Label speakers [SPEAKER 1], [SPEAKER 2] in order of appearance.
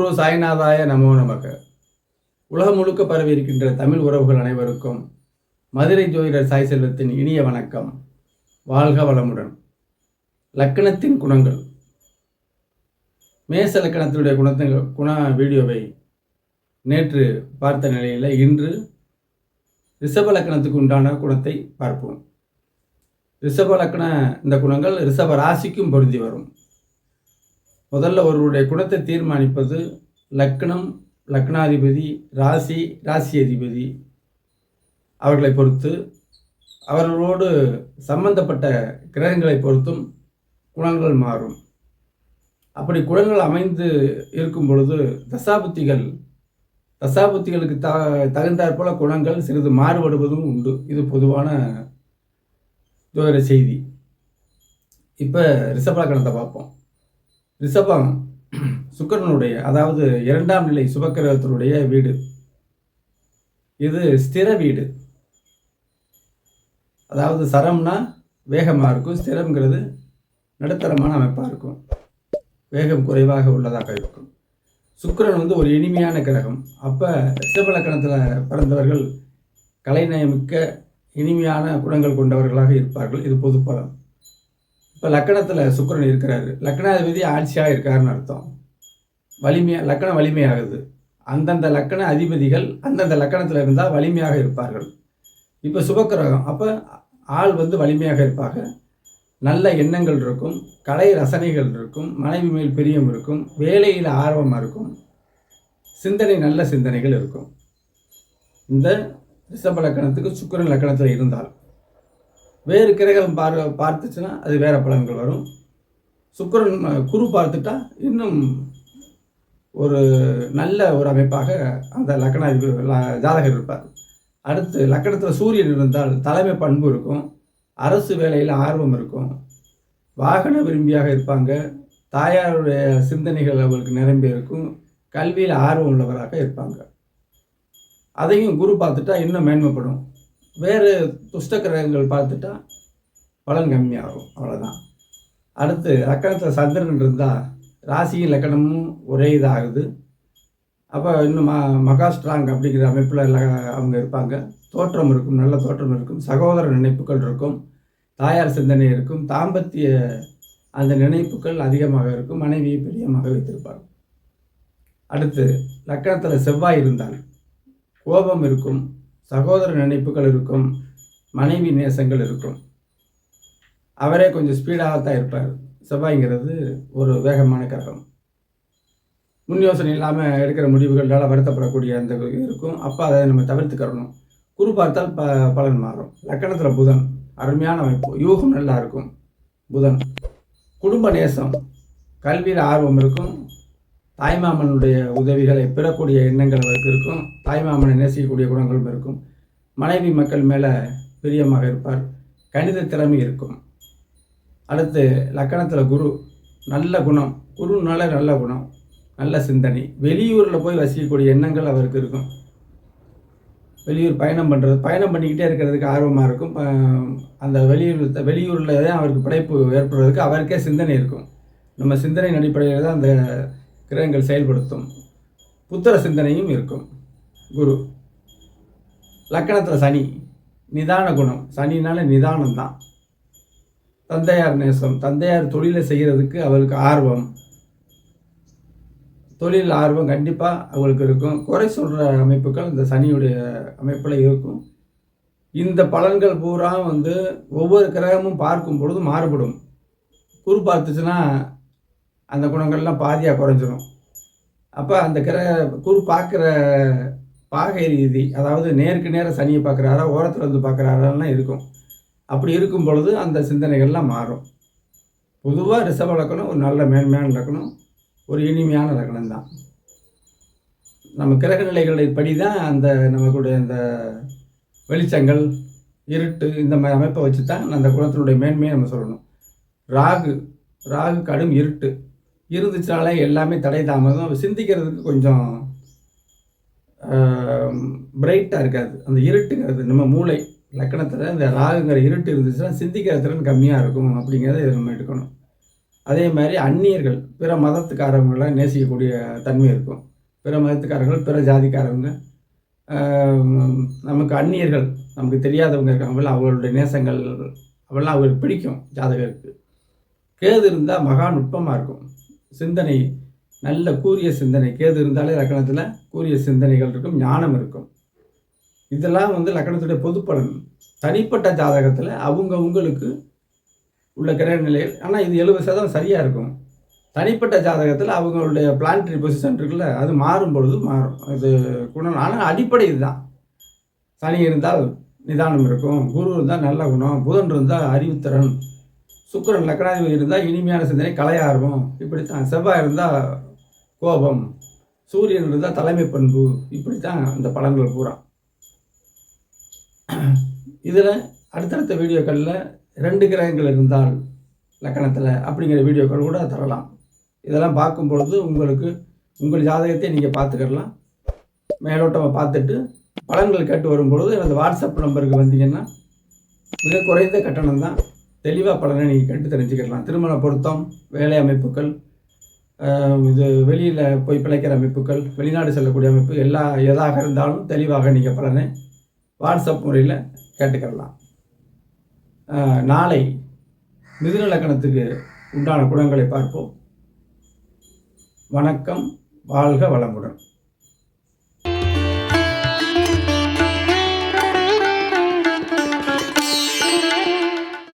[SPEAKER 1] குரு சாய்நாதாய நமோ நமக. உலகம் முழுக்க பரவி இருக்கின்ற தமிழ் உறவுகள் அனைவருக்கும் மதுரை ஜோதிடர் சாய் செல்வத்தின் இனிய வணக்கம். வாழ்க வளமுடன். லக்கணத்தின் குணங்கள். மேச லக்கணத்தினுடைய குணத்தின் குண வீடியோவை நேற்று பார்த்த நிலையில் இன்று ரிஷப லக்கணத்துக்கு உண்டான குணத்தை பார்ப்போம். ரிஷப லக்கண இந்த குணங்கள் ரிஷப ராசிக்கும் பொருந்தி வரும். முதல்ல ஒருவருடைய குணத்தை தீர்மானிப்பது லக்னம் லக்னாதிபதி ராசி ராசி அதிபதி அவர்களை பொறுத்து அவர்களோடு சம்பந்தப்பட்ட கிரகங்களை பொறுத்தும் குணங்கள் மாறும். அப்படி குணங்கள் அமைந்து இருக்கும் பொழுது தசாபுத்திகள் தசாபுத்திகளுக்கு த தகுந்தாற்போல குணங்கள் சிறிது மாறுபடுவதும் உண்டு. இது பொதுவான ஜோதிட செய்தி. இப்போ ரிஷபலக்கணத்தை பார்ப்போம். ரிஷபம் சுக்கரனுடைய அதாவது இரண்டாம் நிலை சுபக்கிரகத்தினுடைய வீடு. இது ஸ்திர வீடு. அதாவது சரம்னா வேகமாக இருக்கும் ஸ்திரம்ங்கிறது நடுத்தரமான அமைப்பாக இருக்கும். வேகம் குறைவாக உள்ளதாக இருக்கும். சுக்கரன் வந்து ஒரு இனிமையான கிரகம். அப்போ ரிஷபலக்கணத்தில் பிறந்தவர்கள் கலைநயமிக்க இனிமையான குணங்கள் கொண்டவர்களாக இருப்பார்கள். இது பொதுப்பலம் இப்போ லக்கணத்தில் சுக்கிரன் இருக்கிறாரு. லக்கணாதிபதி ஆட்சியாக இருக்காருன்னு அர்த்தம். வலிமையாக லக்கணம் வலிமையாகுது. அந்தந்த லக்கண அதிபதிகள் அந்தந்த லக்கணத்தில் இருந்தால் வலிமையாக இருப்பார்கள். இப்போ சுபக்கிரகம் அப்போ ஆள் வந்து வலிமையாக இருப்பாங்க. நல்ல எண்ணங்கள் இருக்கும் கலை ரசனைகள் இருக்கும் மனைவி மேல் பிரியம் இருக்கும் வேலையில் ஆர்வமாக இருக்கும் சிந்தனை நல்ல சிந்தனைகள் இருக்கும். இந்த ரிஷப லக்கணத்துக்கு சுக்கிரன் லக்கணத்தில் இருந்தால். வேறு கிரகம் பார் பார்த்துச்சுன்னா அது வேறு பலன்கள் வரும். சுக்கரன் குரு பார்த்துட்டா இன்னும் ஒரு நல்ல ஒரு அமைப்பாக அந்த லக்கணாதிபதி ஜாதகர் இருப்பார். அடுத்து லக்கணத்தில் சூரியன் இருந்தால் தலைமை பண்பு இருக்கும் அரசு வேலையில் ஆர்வம் இருக்கும் வாகன விரும்பியாக இருப்பாங்க தாயாருடைய சிந்தனைகள் அவர்களுக்கு நிரம்பி இருக்கும் கல்வியில் ஆர்வம் உள்ளவராக இருப்பாங்க. அதையும் குரு பார்த்துட்டா இன்னும் மேன்மைப்படும். வேறு துஷ்ட கிரகங்கள் பார்த்துட்டா பலன் கம்மியாகும் அவ்வளோதான் அடுத்து லக்கணத்தில் சந்திரன் இருந்தால் ராசியும் லக்கணமும் ஒரே இதாகுது. அப்போ இன்னும் ம மகா ஸ்ட்ராங் அப்படிங்கிற அமைப்பில் அவங்க இருப்பாங்க. தோற்றம் இருக்கும் நல்ல தோற்றம் இருக்கும். சகோதர நினைப்புகள் இருக்கும். தாயார் சிந்தனை இருக்கும். தாம்பத்திய அந்த நினைப்புகள் அதிகமாக இருக்கும். மனைவியை பிரியமாக வைத்திருப்பாங்க அடுத்து லக்கணத்தில் செவ்வாய் இருந்தால் கோபம் இருக்கும். சகோதர நினைப்புகள் இருக்கும் மனைவி நேசங்கள் இருக்கும். அவரே கொஞ்சம் ஸ்பீடாக தான் இருப்பார். செவ்வாய்ங்கிறது ஒரு வேகமான கிரகம். முன் யோசனை இல்லாமல் எடுக்கிற முடிவுகளால் வருத்தப்படக்கூடிய அந்த இருக்கும். அப்போ அதை நம்ம தவிர்த்துக்கிறணும். குரு பார்த்தால் ப பலன் மாறும். லக்கணத்தில் புதன். அருமையான அமைப்பு. யூகம் நல்லா இருக்கும். புதன். குடும்ப நேசம். கல்வியில் ஆர்வம் இருக்கும். தாய்மாமனுடைய உதவிகளை பெறக்கூடிய எண்ணங்கள் அவருக்கு இருக்கும். தாய்மாமனை நேசிக்கக்கூடிய குணங்களும் இருக்கும். மனைவி மக்கள் மேலே பிரியமாக இருப்பார். கணித திறமை இருக்கும். அடுத்து லக்கணத்தில் குரு நல்ல குணம். குருனால நல்ல குணம். நல்ல சிந்தனை. வெளியூரில் போய் வசிக்கக்கூடிய எண்ணங்கள் அவருக்கு இருக்கும். வெளியூர் பயணம் பண்ணுறது பயணம் பண்ணிக்கிட்டே இருக்கிறதுக்கு ஆர்வமாக இருக்கும். அந்த வெளியூர் வெளியூரில் தான் அவருக்கு படைப்பு ஏற்படுறதுக்கு அவருக்கே சிந்தனை இருக்கும். நம்ம சிந்தனையின் அடிப்படையில் தான் அந்த கிரகங்கள் செயல்படுத்தும். புத்திர சிந்தனையும் இருக்கும். குரு லக்கணத்தில் சனி நிதான குணம். சனினால நிதானம் தான் தந்தையார் நேசம். தந்தையார் தொழிலை செய்கிறதுக்கு அவளுக்கு ஆர்வம். தொழில் ஆர்வம் கண்டிப்பாக அவளுக்கு இருக்கும். குறை சொல்கிற அமைப்புகள் இந்த சனியுடைய அமைப்பில் இருக்கும். இந்த பலன்கள் பூரா வந்து ஒவ்வொரு கிரகமும் பார்க்கும் பொழுது மாறுபடும். குரு பார்த்துச்சுன்னா அந்த குணங்கள்லாம் பாதியாக குறைஞ்சிரும். அப்போ அந்த கிரக குரு பார்க்குற பாகை ரீதி அதாவது நேருக்கு நேராக சனியை பார்க்குறாரா ஓரத்தில் வந்து பார்க்குறாரெல்லாம் இருக்கும். அப்படி இருக்கும் பொழுது அந்த சிந்தனைகள்லாம் மாறும். பொதுவாக ரிஷப லக்கணம் ஒரு நல்ல மேன்மையான லக்கணம் ஒரு இனிமையான லக்கணம் தான் நம்ம கிரக நிலைகளை படி தான் அந்த நமக்குடைய அந்த வெளிச்சங்கள் இருட்டு இந்த மாதிரி அமைப்பை வச்சு தான் அந்த குணத்தினுடைய மேன்மையை நம்ம சொல்லணும். ராகு ராகு கடும் இருட்டு. இருந்துச்சுனாலே எல்லாமே தடை தாமதம். சிந்திக்கிறதுக்கு கொஞ்சம் பிரைட்டாக இருக்காது. அந்த இருட்டுங்கிறது நம்ம மூளை லக்கணத்தில் இந்த ராகுங்கிற இருட்டு இருந்துச்சுன்னா சிந்திக்கிற திறன் கம்மியாக இருக்கும் அப்படிங்கிறத இதை நம்ம எடுக்கணும். அதே மாதிரி அந்நியர்கள் பிற மதத்துக்காரவங்களை நேசிக்கக்கூடிய தன்மை இருக்கும். பிற மதத்துக்காரர்கள் பிற ஜாதிக்காரவங்க நமக்கு அந்நியர்கள் நமக்கு தெரியாதவங்க இருக்காங்கள அவர்களுடைய நேசங்கள் அவெல்லாம் அவருக்கு பிடிக்கும் ஜாதகருக்கு. கேது இருந்தால் மகா நுட்பமாக இருக்கும். சிந்தனை நல்ல கூரிய சிந்தனை. கேது இருந்தாலே லக்கணத்தில் கூரிய சிந்தனைகள் இருக்கும் ஞானம் இருக்கும். இதெல்லாம் வந்து லக்கணத்துடைய பொதுப்பலன். தனிப்பட்ட ஜாதகத்தில் அவங்க உங்களுக்கு உள்ள கிரக நிலைகள் ஆனால் இது எழுபது சதவீதம் சரியாக இருக்கும். தனிப்பட்ட ஜாதகத்தில் அவங்களுடைய பிளானட்டரி பொசிஷன் இருக்குல்ல அது மாறும் பொழுது மாறும். அது குணம் ஆனால் அடிப்படை இதுதான். சனி இருந்தால் நிதானம் இருக்கும் குரு இருந்தால் நல்ல குணம் புதன் இருந்தால் அறிவுத்திறன். சுக்கிரன் லக்னாதிபதி இருந்தால் இனிமையான சிந்தனை கலையார்வம். இப்படித்தான். செவ்வாய் இருந்தால் கோபம். சூரியன் இருந்தால் தலைமை பண்பு. இப்படித்தான் இந்த படங்கள் பூரா. இதில் அடுத்தடுத்த வீடியோக்களில் ரெண்டு கிரகங்கள் இருந்தால் லக்கணத்தில் அப்படிங்கிற வீடியோக்கள் கூட தரலாம். இதெல்லாம் பார்க்கும் பொழுது உங்களுக்கு உங்கள் ஜாதகத்தை நீங்கள் பார்த்துக்கிடலாம் மேலோட்டமாக பார்த்துட்டு பலன்கள் கேட்டு வரும்பொழுது எனது வாட்ஸ்அப் நம்பருக்கு வந்தீங்கன்னா மிக குறைந்த கட்டணம் தான் தெளிவாக பலனை நீங்கள் கேட்டு தெரிஞ்சுக்கிடலாம் திருமண பொருத்தம் வேலை அமைப்புகள் இது வெளியில் போய் பிழைக்கிற அமைப்புகள் வெளிநாடு செல்லக்கூடிய அமைப்பு எல்லா எதாக இருந்தாலும் தெளிவாக நீங்கள் பலனை வாட்ஸ்அப் முறையில் கேட்டுக்கிடலாம் நாளை மிதுன லக்கணத்துக்கு உண்டான குணங்களை பார்ப்போம். வணக்கம் வாழ்க வளமுடன்.